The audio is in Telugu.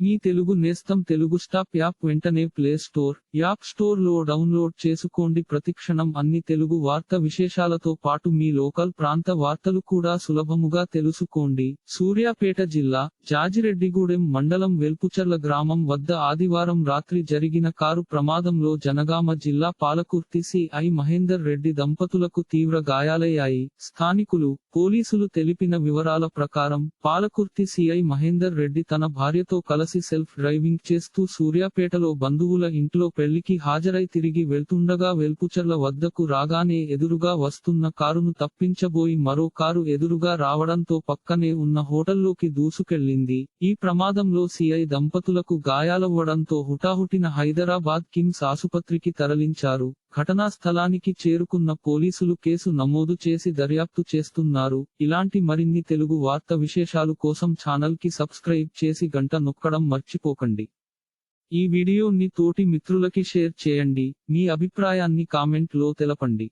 మీ తెలుగు నేస్తం తెలుగు స్టాప్ యాప్ వెంటనే ప్లే స్టోర్ యాప్ స్టోర్లో డౌన్లోడ్ చేసుకోండి. ప్రతిక్షణం అన్ని తెలుగు వార్త విశేషాలతో పాటు మీ లోకల్ ప్రాంత వార్తలు కూడా సులభముగా తెలుసుకోండి. సూర్యాపేట జిల్లా జాజిరెడ్డిగూడెం మండలం వెల్పుచర్ల గ్రామం వద్ద ఆదివారం రాత్రి జరిగిన కారు ప్రమాదంలో జనగామ జిల్లా పాలకుర్తి సిఐ మహేందర్ రెడ్డి దంపతులకు తీవ్ర గాయాలయ్యాయి. స్థానికులు పోలీసులు తెలిపిన వివరాల ప్రకారం పాలకుర్తి సిఐ మహేందర్ రెడ్డి తన భార్యతో కలసి సెల్ఫ్ డ్రైవింగ్ చేస్తూ సూర్యాపేటలో బంధువుల ఇంట్లో పెళ్ళికి హాజరై తిరిగి వెళ్తుండగా వెల్పుచర్ల వద్దకు రాగానే ఎదురుగా వస్తున్న కారును తప్పించబోయి మరో కారు ఎదురుగా రావడంతో పక్కనే ఉన్న హోటల్లోకి దూసుకెళ్ళింది ఈ ప్రమాదంలో సిఐ దంపతులకు గాయాలవ్వడంతో హుటాహుటిన హైదరాబాద్ కిమ్స్ ఆసుపత్రికి తరలించారు. ఘటనా స్థలానికి చేరుకున్న పోలీసులు కేసు నమోదు చేసి దర్యాప్తు చేస్తున్నారు. ఇలాంటి మరిన్ని తెలుగు వార్త విశేషాలు కోసం ఛానల్కి సబ్స్క్రైబ్ చేసి గంట నొక్కడం మర్చిపోకండి. ఈ వీడియోని తోటి మిత్రులకి షేర్ చేయండి. మీ అభిప్రాయాన్ని కామెంట్లో తెలపండి.